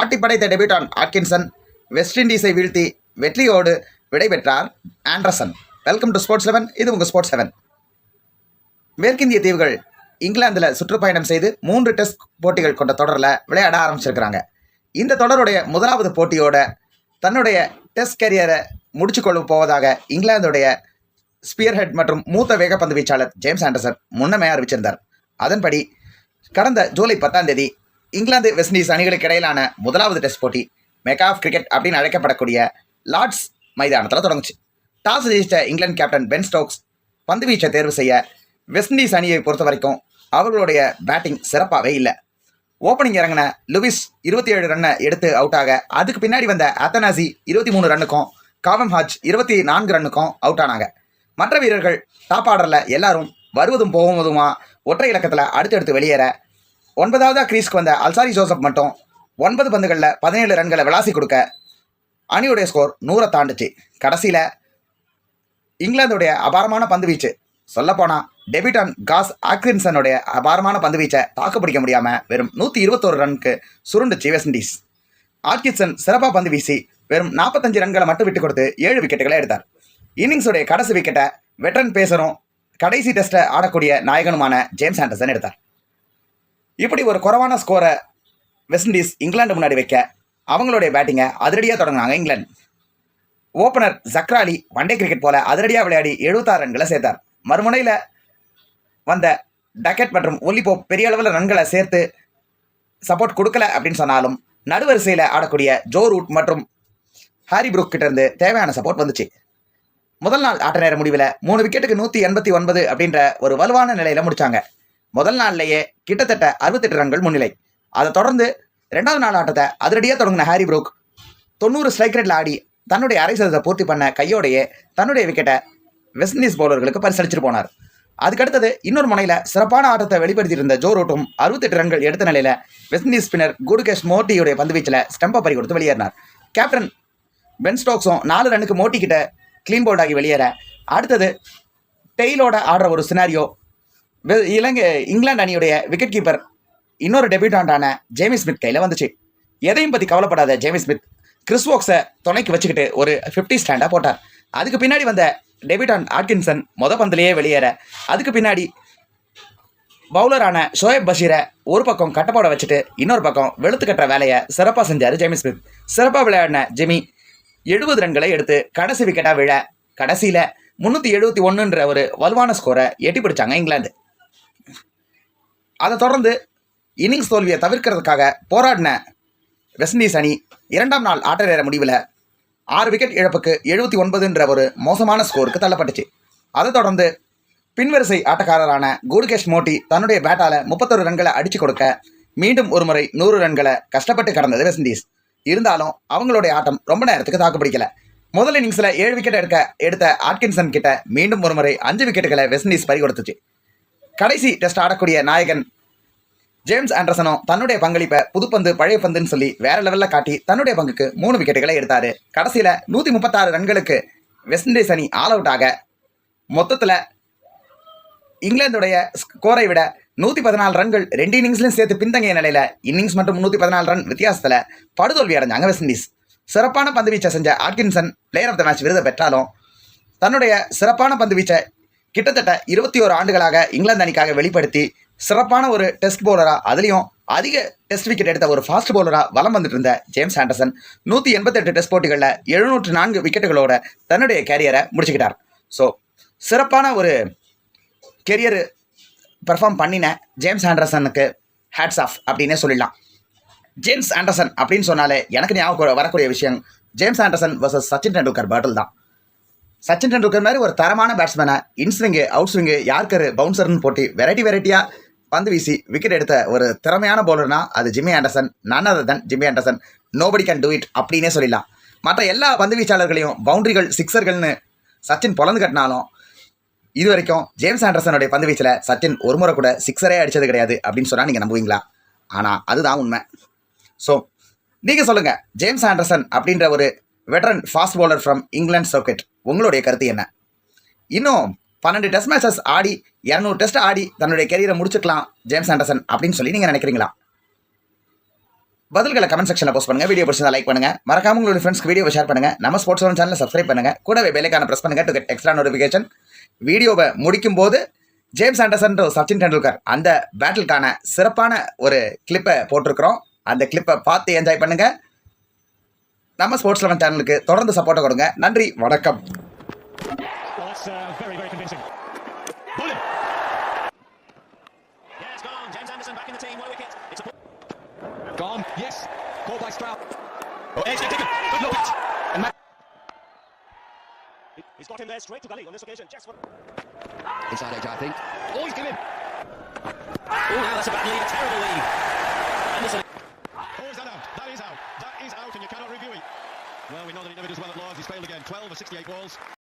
ஆட்டிப்படைத்த டெபியூட்டான் ஆட்கின்சன். West இண்டீஸை வீழ்த்தி வெற்றியோடு விடைபெற்றார் Anderson. Welcome to sports seven இது உங்கள் ஸ்போர்ட்ஸ் செவன் மேற்கிந்திய தீவுகள் இங்கிலாந்தில் சுற்றுப்பயணம் செய்து மூன்று டெஸ்ட் போட்டிகள் கொண்ட தொடரில் விளையாட ஆரம்பிச்சிருக்கிறாங்க. இந்த தொடருடைய முதலாவது போட்டியோட தன்னுடைய டெஸ்ட் கரியரை முடிச்சுக்கொள்ள போவதாக இங்கிலாந்துடைய ஸ்பியர்ஹெட் மற்றும் மூத்த வேகப்பந்து வீச்சாளர் ஜேம்ஸ் ஆண்டர்சன் முன்னமே அறிவிச்சிருந்தார். அதன்படி கடந்த ஜூலை பத்தாம் தேதி இங்கிலாந்து வெஸ்ட் இண்டீஸ் அணிகளுக்கு இடையிலான முதலாவது டெஸ்ட் போட்டி மெகா ஆஃப் கிரிக்கெட் அப்படின்னு அழைக்கப்படக்கூடிய லார்ட்ஸ் மைதானத்தில் தொடங்குச்சு. டாஸ் ஜெயித்த இங்கிலாந்து கேப்டன் பென் ஸ்டோக்ஸ் பந்து வீச்சை தேர்வு செய்ய வெஸ்ட் இண்டீஸ் அணியை பொறுத்த வரைக்கும் அவர்களுடைய பேட்டிங் சிறப்பாகவே இல்லை. ஓப்பனிங் இறங்கின லுவிஸ் இருபத்தி ஏழு ரன்னை எடுத்து அவுட் ஆக அதுக்கு பின்னாடி வந்த அத்தனாசி இருபத்தி மூணு ரன்னுக்கும் காவம் ஹாஜ் இருபத்தி நான்கு ரன்னுக்கும் அவுட் ஆனாங்க. மற்ற வீரர்கள் டாப் ஆர்டரில் எல்லாரும் வருவதும் போகுவதுமா ஒற்றை இலக்கத்தில் அடுத்தடுத்து வெளியேற ஒன்பதாவதாக கிரீஸ்க்கு வந்த அல்சாரி ஜோசப் மட்டும் ஒன்பது பந்துகளில் பதினேழு ரன்களை விளாசி கொடுக்க அணியுடைய ஸ்கோர் நூறை தாண்டுச்சு. கடைசியில் இங்கிலாந்துடைய அபாரமான பந்து வீச்சு. சொல்லப்போனால் டெபிட்டான் காஸ் ஆக்ரின்சனுடைய அபாரமான பந்து வீச்சை தாக்குப்பிடிக்க முடியாமல் வெறும் நூற்றி இருபத்தோரு ரனுக்கு சுருண்டுச்சு வெஸ்ட் இண்டீஸ் ஆட்கின்சன் சிறப்பாக பந்து வீசி வெறும் நாற்பத்தஞ்சு ரன்களை மட்டும் விட்டு கொடுத்து ஏழு விக்கெட்டுகளை எடுத்தார். இன்னிங்ஸுடைய கடைசி விக்கெட்டை வெட்டரன் பேசரும் கடைசி டெஸ்ட்டை ஆடக்கூடிய நாயகனுமான ஜேம்ஸ் ஆண்டர்சன் எடுத்தார். இப்படி ஒரு குறைவான ஸ்கோரை வெஸ்ட் இண்டீஸ் இங்கிலாந்து முன்னாடி வைக்க அவங்களுடைய பேட்டிங்கை அதிரடியாக தொடங்கினாங்க England. Opener Zak Crawley one day cricket போல அதிரடியாக விளையாடி எழுபத்தாறு ரன்களை சேர்த்தார். மறுமுனையில் வந்த டக்கெட் மற்றும் ஒலிபோப் பெரிய அளவில் ரன்களை சேர்த்து சப்போர்ட் கொடுக்கல அப்படின்னு சொன்னாலும் நடுவரிசையில் ஆடக்கூடிய ஜோ ரூட் மற்றும் ஹாரி புரூக் கிட்டேருந்து தேவையான சப்போர்ட் வந்துச்சு. முதல் நாள் ஆட்ட நேர முடிவில் மூணு விக்கெட்டுக்கு நூற்றி எண்பத்தி ஒன்பது அப்படின்ற ஒரு வலுவான நிலையில் முடித்தாங்க முதல் நாள்லேயே கிட்டத்தட்ட அறுபத்தெட்டு ரன்கள் முன்னிலை. அதை தொடர்ந்து ரெண்டாவது நாள் ஆட்டத்தை அதிரடியாக தொடங்கின ஹாரி புரோக் தொண்ணூறு ஸ்ட்ரைக் ரேட்டில் ஆடி தன்னுடைய அரை சதத்தை பூர்த்தி பண்ண கையோடையே தன்னுடைய விக்கெட்டை வெஸ்ட் இண்டீஸ் பவுலர்களுக்கு பரிசளிச்சிட்டு போனார். அதுக்கடுத்தது இன்னொரு முனையில் சிறப்பான ஆட்டத்தை வெளிப்படுத்தியிருந்த ஜோ ரூட்டும் அறுபத்தெட்டு ரன்கள் எடுத்த நிலையில் வெஸ்ட் இண்டீஸ் ஸ்பின்னர் குடுகேஷ் மோட்டியுடைய பந்துவீச்சில் ஸ்டம்பை பறி கொடுத்து வெளியேறினார். கேப்டன் பென் ஸ்டோக்ஸும் நாலு ரன்னுக்கு மோட்டி கிட்ட க்ளீன் போல்ட் ஆகி வெளியேற அடுத்தது டெய்லோட ஆடுற ஒரு சினாரியோ இலங்கை இங்கிலாந்து அணியுடைய விக்கெட் கீப்பர் இன்னொரு டெபியூட்டாண்டான ஜேமி ஸ்மித் கையில் வந்துச்சு. எதையும் பற்றி கவலைப்படாத ஜேமி ஸ்மித் கிறிஸ் வாக்ஸை துணைக்கு வச்சுக்கிட்டு ஒரு ஃபிஃப்டி ஸ்டாண்டாக போட்டார். அதுக்கு பின்னாடி வந்த டெபியூட்டான் ஆட்கின்சன் மொத பந்திலேயே வெளியேற. அதுக்கு பின்னாடி பவுலரான ஷோயப் பஷீரை ஒரு பக்கம் கட்டப்போட வச்சுட்டு இன்னொரு பக்கம் வெளுத்து கட்டுற வேலையை சிறப்பாக செஞ்சார் ஜேமி ஸ்மித் சிறப்பாக விளையாடின ஜெமி எழுபது ரன்களை எடுத்து கடைசி விக்கெட்டாக விழ கடைசியில் முந்நூற்றி எழுபத்தி ஒன்றுன்ற ஒரு வலுவான ஸ்கோரை எட்டி பிடிச்சாங்க இங்கிலாந்து. அதை தொடர்ந்து இன்னிங்ஸ் தோல்வியை தவிர்க்கிறதுக்காக போராடின வெஸ்ட் இண்டீஸ் அணி இரண்டாம் நாள் ஆட்ட நேர முடிவில் ஆறு விக்கெட் இழப்புக்கு எழுபத்தி ஒன்பதுன்ற ஒரு மோசமான ஸ்கோருக்கு தள்ளப்பட்டுச்சு. அதை தொடர்ந்து பின்வரிசை ஆட்டக்காரரான குருகேஷ் மோட்டி தன்னுடைய பேட்டால முப்பத்தொரு ரன்களை அடிச்சு கொடுக்க மீண்டும் ஒரு முறை நூறு ரன்களை கஷ்டப்பட்டு கடந்தது வெஸ்ட் இண்டீஸ். இருந்தாலும் அவங்களுடைய ஆட்டம் ரொம்ப நேரத்துக்கு தாக்கு பிடிக்கல. முதல் இன்னிங்ஸில் ஏழு விக்கெட் எடுக்க எடுத்த ஆட்கின்சன் கிட்ட மீண்டும் ஒரு முறை அஞ்சு விக்கெட்டுகளை வெஸ்ட் இண்டீஸ் பறி கொடுத்துச்சு கடைசி டெஸ்ட் ஆடக்கூடிய நாயகன் ஜேம்ஸ் ஆண்டர்சனும் தன்னுடைய பங்களிப்பை புதுப்பந்து பழைய பந்துன்னு சொல்லி வேற லெவலில் காட்டி தன்னுடைய பங்குக்கு மூணு விக்கெட்டுகளை எடுத்தார். கடைசியில் நூற்றி முப்பத்தாறு ரன்களுக்கு வெஸ்ட் இண்டீஸ் அணி ஆல் அவுட் ஆக மொத்தத்தில் இங்கிலாந்துடைய ஸ்கோரை விட நூற்றி பதினாலு ரன்கள் ரெண்டு இன்னிங்ஸ்லையும் சேர்த்து பின்தங்கிய நிலையில் இன்னிங்ஸ் மட்டும் நூற்றி பதினாலு ரன் வித்தியாசத்தில் படுதோல்வி அடைஞ்சாங்க வெஸ்ட் இண்டீஸ் சிறப்பான பந்து வீச்சை செஞ்ச Atkinson player of the match விருதை பெற்றாலும் தன்னுடைய சிறப்பான பந்து வீச்சை கிட்டத்தட்ட இருபத்தி ஓரு ஆண்டுகளாக இங்கிலாந்து அணிக்காக வெளிப்படுத்தி சிறப்பான ஒரு டெஸ்ட் பவுலராக அதுலேயும் அதிக டெஸ்ட் விக்கெட் எடுத்த ஒரு ஃபாஸ்ட் பவுலராக வலம் வந்துட்டு இருந்த ஜேம்ஸ் ஆண்டர்சன் நூற்றி எண்பத்தெட்டு டெஸ்ட் போட்டிகளில் எழுநூற்று நான்கு விக்கெட்டுகளோட தன்னுடைய கேரியரை முடிச்சுக்கிட்டார். ஸோ சிறப்பான ஒரு கெரியர் பெர்ஃபார்ம் பண்ணின ஜேம்ஸ் ஆண்டர்சனுக்கு ஹேட்ஸ் ஆஃப் அப்படின்னே சொல்லிடலாம். ஜேம்ஸ் ஆண்டர்சன் அப்படின்னு சொன்னாலே எனக்கு ஞாபகம் வரக்கூடிய விஷயம் James Anderson versus Sachin Tendulkar battle தான். சச்சின் டெண்டுல்கர் மாதிரி ஒரு தரமான பேட்ஸ்மேனை இன்ஸ்விங்கு அவுட் ஸ்விங்கு யார்கரு பவுன்சர்னு போட்டி வெரைட்டி வெரைட்டியாக பந்து வீசி விக்கெட் எடுத்த ஒரு திறமையான பவுலர்னா அது Jimmy Anderson. None other than Jimmy Anderson. Nobody can do it அப்படின்னே சொல்லிடலாம். மற்ற எல்லா பந்து வீச்சாளர்களையும் பவுண்டரிகள் சிக்ஸர்கள்னு சச்சின் பொலந்து கட்டினாலும் இது வரைக்கும் ஜேம்ஸ் ஆண்டர்சனுடைய பந்து வீச்சில் சச்சின் ஒரு முறை கூட சிக்ஸரே அடித்தது கிடையாது அப்படின்னு சொன்னால் நீங்கள் நம்புவீங்களா? ஆனால் அதுதான் உண்மை. ஸோ நீங்கள் சொல்லுங்கள் ஜேம்ஸ் ஆண்டர்சன் அப்படின்ற ஒரு veteran fast bowler from England circuit உங்களுடைய கருத்து என்ன? இன்னும் பன்னெண்டு டெஸ்ட் மேட்சஸ் ஆடி இரநூறு டெஸ்ட் ஆடி தன்னுடைய கெரியரை முடிச்சுக்கலாம் ஜேம்ஸ் ஆண்டர்சன் அப்படின்னு சொல்லி நீங்கள் நினைக்கிறீங்களா? பதில்களை கமெண்ட் செக்ஷனில் போஸ்ட் பண்ணுங்கள் வீடியோ பிடிச்சதா லைக் பண்ணுங்கள் மறக்காம உங்களுடைய ஃப்ரெண்ட்ஸ்க்கு வீடியோ ஷேர் பண்ணுங்கள் நம்ம ஸ்போர்ட்ஸ் செவன் சேனலை சப்ஸ்கிரைப் பண்ணுங்கள் கூடவே வேலைக்கான ப்ரெஸ் பண்ணுங்கள் டு கெட் எக்ஸ்ட்ரா நோட்டிஃபிகேஷன் வீடியோவை முடிக்கும் போது ஜேம்ஸ் ஆண்டர்சன் சச்சின் டெண்டுல்கர் அந்த பேட்டிலுக்கான சிறப்பான ஒரு கிளிப்பை போட்டிருக்கிறோம். அந்த கிளிப்பை பார்த்து என்ஜாய் பண்ணுங்கள் நம்ம ஸ்போர்ட்ஸ் லெவன் சேனலுக்கு தொடர்ந்து சப்போர்ட்டை கொடுங்க நன்றி வணக்கம் Well, that's uh, very, very convincing. Bullet. Yeah, it's gone. James Anderson back in the team. What a wicket. It's a Gone. Yes. Called by Stroud. Oh, Edge get taken. Good look. And Matt. He's got him there straight to gully on this occasion. Just for... Inside edge, I think. Oh, he's given. Oh, now that's a bad we know that he never does well at Lords. He's failed again. 12 of 68 balls.